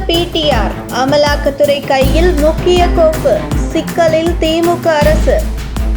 PTR அமலாக்கத்துறை கையில் முக்கிய கோப்பு. சிக்கலில் திமுக அரசு.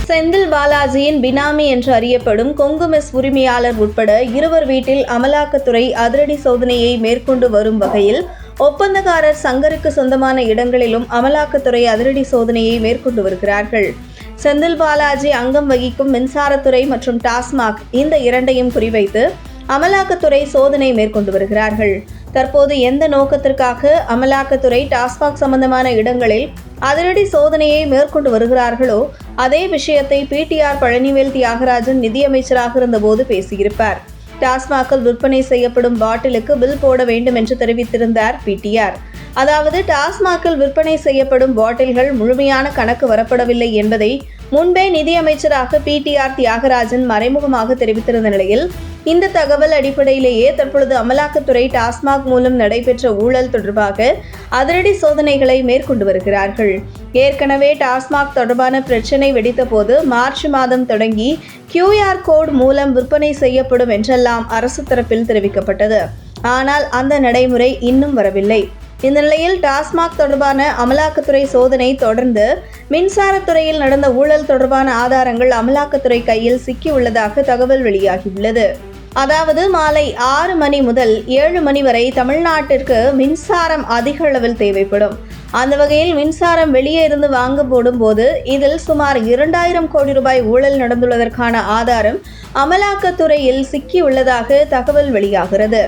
செந்தில் பாலாஜியின் பினாமி என்று அறியப்படும் கொங்கு மெஸ் உரிமையாளர் உட்பட இருவர் வீட்டில் அமலாக்கத்துறை அதிரடி சோதனையை மேற்கொண்டு வரும் வகையில் ஒப்பந்தக்காரர் சங்கருக்கு சொந்தமான இடங்களிலும் அமலாக்கத்துறை அதிரடி சோதனையை மேற்கொண்டு வருகிறார்கள். செந்தில் பாலாஜி அங்கம் வகிக்கும் மின்சாரத்துறை மற்றும் டாஸ்மாக் இந்த இரண்டையும் குறிவைத்து அமலாக்கத்துறை சோதனை மேற்கொண்டு வருகிறார்கள். தற்போது எந்த நோக்கத்திற்காக அமலாக்கத்துறை டாஸ்மாக் சம்பந்தமான இடங்களில் அதிரடி சோதனையை மேற்கொண்டு வருகிறார்களோ அதே விஷயத்தை பிடிஆர் பழனிவேல் தியாகராஜன் நிதியமைச்சராக இருந்தபோது பேசியிருப்பார். டாஸ்மாகில் விற்பனை செய்யப்படும் பாட்டிலுக்கு பில் போட வேண்டும் என்று தெரிவித்திருந்தார் பிடிஆர் அதாவது டாஸ்மாகில் விற்பனை செய்யப்படும் பாட்டில்கள் முழுமையான கணக்கு வரப்படவில்லை என்பதை முன்பே நிதியமைச்சராக பிடிஆர் தியாகராஜன் மறைமுகமாக தெரிவித்திருந்த நிலையில் இந்த தகவல் அடிப்படையிலேயே தற்பொழுது அமலாக்கத்துறை டாஸ்மாக் மூலம் நடைபெற்ற ஊழல் தொடர்பாக அதிரடி சோதனைகளை மேற்கொண்டு வருகிறார்கள். ஏற்கனவே டாஸ்மாக் தொடர்பான பிரச்சினை வெடித்தபோது மார்ச் மாதம் தொடங்கி கியூஆர் கோட் மூலம் விற்பனை செய்யப்படும் என்றெல்லாம் அரசு தரப்பில் தெரிவிக்கப்பட்டது. ஆனால் அந்த நடைமுறை இன்னும் வரவில்லை. இந்த நிலையில் டாஸ்மாக் தொடர்பான அமலாக்கத்துறை சோதனை தொடர்ந்து மின்சாரத்துறையில் நடந்த ஊழல் தொடர்பான ஆதாரங்கள் அமலாக்கத்துறை கையில் சிக்கியுள்ளதாக தகவல் வெளியாகியுள்ளது. அதாவது மாலை ஆறு மணி முதல் ஏழு மணி வரை தமிழ்நாட்டிற்கு மின்சாரம் அதிக அளவில் தேவைப்படும். அந்த வகையில் மின்சாரம் வெளியே இருந்து வாங்க போடும்போது இதில் சுமார் இரண்டாயிரம் கோடி ரூபாய் ஊழல் நடந்துள்ளதற்கான ஆதாரம் அமலாக்கத்துறையில் சிக்கியுள்ளதாக தகவல் வெளியாகிறது.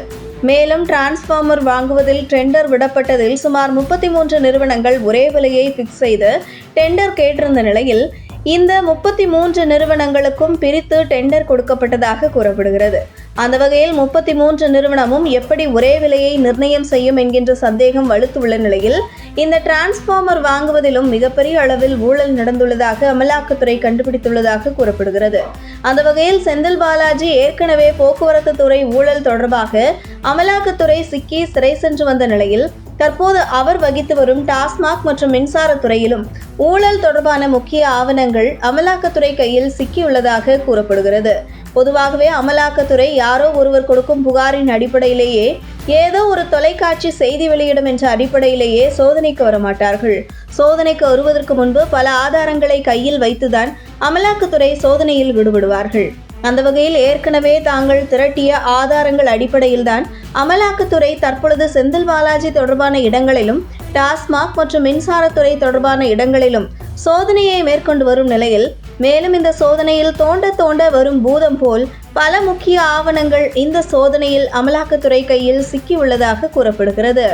மேலும் டிரான்ஸ்ஃபார்மர் வாங்குவதில் டெண்டர் விடப்பட்டதில் சுமார் முப்பத்தி மூன்று நிறுவனங்கள் ஒரே விலையை பிக்ஸ் செய்து டெண்டர் கேட்டிருந்த நிலையில் இந்த முப்பத்தி மூன்று நிறுவனங்களுக்கும் பிரித்து டெண்டர் கொடுக்கப்பட்டதாக கூறப்படுகிறது. அந்த வகையில் முப்பத்தி மூன்று நிறுவனமும் எப்படி ஒரே விலையை நிர்ணயம் செய்யும் என்கின்ற சந்தேகம் வலுத்துள்ள நிலையில் இந்த டிரான்ஸ்ஃபார்மர் வாங்குவதிலும் மிகப்பெரிய அளவில் ஊழல் நடந்துள்ளதாக அமலாக்கத்துறை கண்டுபிடித்துள்ளதாக கூறப்படுகிறது. அந்த வகையில் செந்தில் பாலாஜி ஏற்கனவே போக்குவரத்து துறை ஊழல் தொடர்பாக அமலாக்கத்துறை சிக்கி சிறை சென்று வந்த நிலையில் தற்போது அவர் வகித்து வரும் டாஸ்மாக் மற்றும் மின்சாரத்துறையிலும் ஊழல் தொடர்பான முக்கிய ஆவணங்கள் அமலாக்கத்துறை கையில் சிக்கியுள்ளதாக கூறப்படுகிறது. பொதுவாகவே அமலாக்கத்துறை யாரோ ஒருவர் கொடுக்கும் புகாரின் அடிப்படையிலேயே ஏதோ ஒரு தொலைக்காட்சி செய்தி வெளியிடும் என்ற அடிப்படையிலேயே சோதனைக்கு வரமாட்டார்கள். சோதனைக்கு வருவதற்கு முன்பு பல ஆதாரங்களை கையில் வைத்துதான் அமலாக்கத்துறை சோதனையில் விடுபடுவார்கள். அந்த வகையில் ஏற்கனவே தாங்கள் திரட்டிய ஆதாரங்கள் அடிப்படையில்தான் அமலாக்கத்துறை தற்பொழுது செந்தில் பாலாஜி தொடர்பான இடங்களிலும் டாஸ்மாக் மற்றும் மின்சாரத்துறை தொடர்பான இடங்களிலும் சோதனையை மேற்கொண்டு வரும் நிலையில் மேலும் இந்த சோதனையில் தோண்ட தோண்ட வரும் பூதம் போல் பல முக்கிய ஆவணங்கள் இந்த சோதனையில் அமலாக்கத்துறை கையில் சிக்கியுள்ளதாக கூறப்படுகிறது.